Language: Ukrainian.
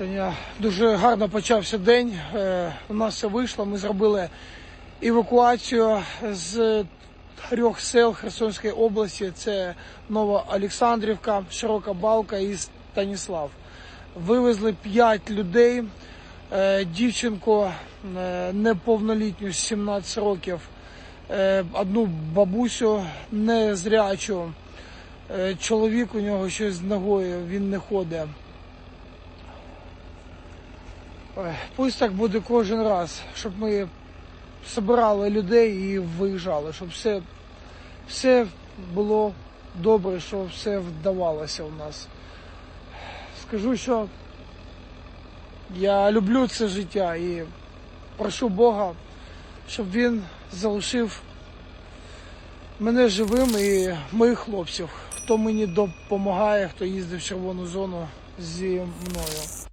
Сьогодні дуже гарно почався день. Е, У нас все вийшло. Ми зробили евакуацію з трьох сел Херсонської області. Це Нова Олександрівка, Широка Балка і Станіслав. Вивезли п'ять людей. Е, Дівчинку е, неповнолітню 17 років, одну бабусю незрячу. Чоловік у нього щось з ногою, він не ходить. Пусть так буде кожен раз, щоб ми збирали людей і виїжджали, щоб все, все було добре, щоб все вдавалося у нас. Скажу, що я люблю це життя і прошу Бога, щоб він залишив мене живим і моїх хлопців, хто мені допомагає, хто їздив в червону зону зі мною.